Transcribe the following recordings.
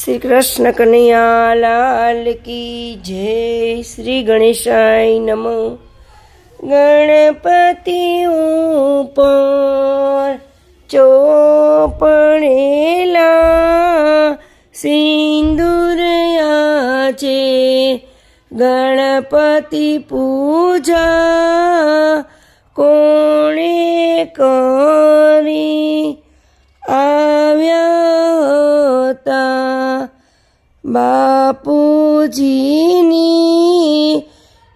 શ્રી કૃષ્ણ કનૈયા લાલ કી જય શ્રી ગણેશાય નમ. ગણપતિ ઉપર ચોપણેલા સિંદુરયા છે. ગણપતિ પૂજા કોણે કરી? બાપુજીની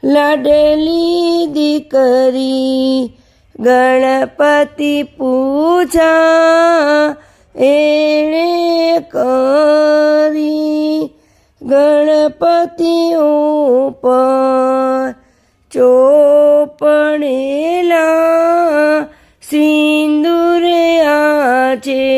લાડલી દીકરી ગણપતિ પૂજા એણે કરી. ગણપતિ ઉપર ચોપણેલા સિંદુરે છે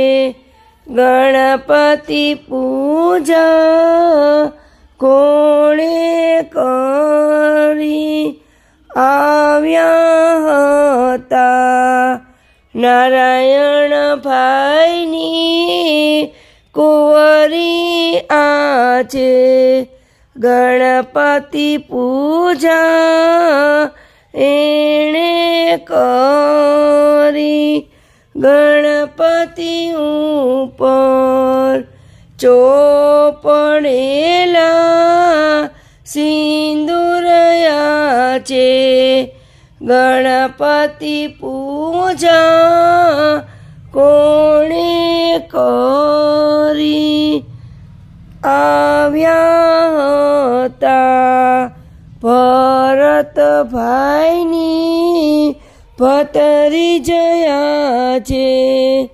ગણપતિ પૂજા કોણે કરી આવ્યા હતા? નારાયણ ભાઈની કુંવરી આ છે ગણપતિ પૂજા એણે કરી ગણપતિ ઉપર ચોપણેલા સિંદુરયા છે ગણપતિ પૂજા કોણે કરી આવ્યા હતા ભરતભાઈની ભતરી જયા છે.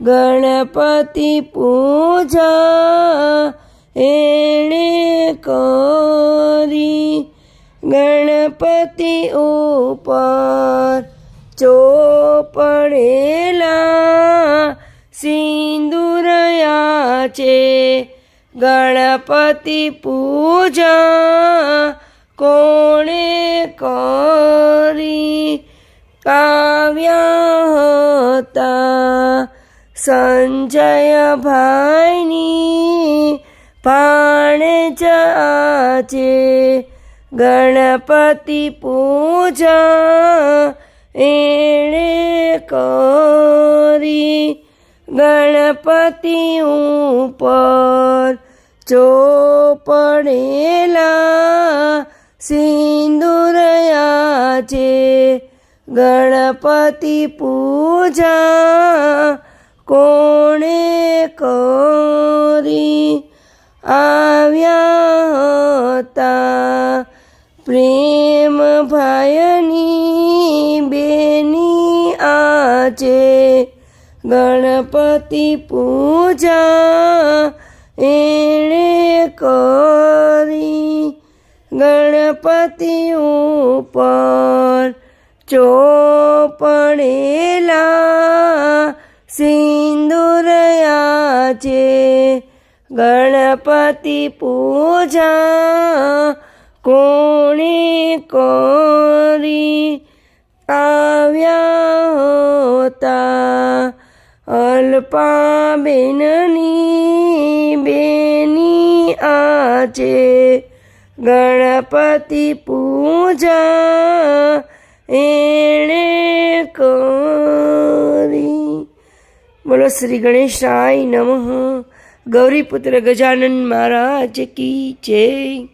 ગણપતિ પૂજા એણે કરી. ગણપતિ ઉપર ચોપણેલા સિંદુરયા છે. ગણપતિ પૂજા કોણે કરી? કાવ્યા હતા સંજય ભાઈની ભાણે જાચે ગણપતિ પૂજા એણે કરી. ગણપતિ ઉપર ચોપડેલા સિંદુરયા ગણપતિ પૂજા કોણે કરી? આવ્યા હતા પ્રેમ ભાયની બેની આજે ગણપતિ પૂજા એણે કરી. ગણપતિ ઉપર ચોપણેલા સિંદુરયા છે ગણપતિ પૂજા કોણે કોરી આવ્યા હતા? અલ્પાબેનની બેની આજે ગણપતિ પૂજા એણે કરી. બોલો શ્રી ગણેશાય નમઃ. ગૌરીપુત્ર ગજાનન મહારાજ કી જય.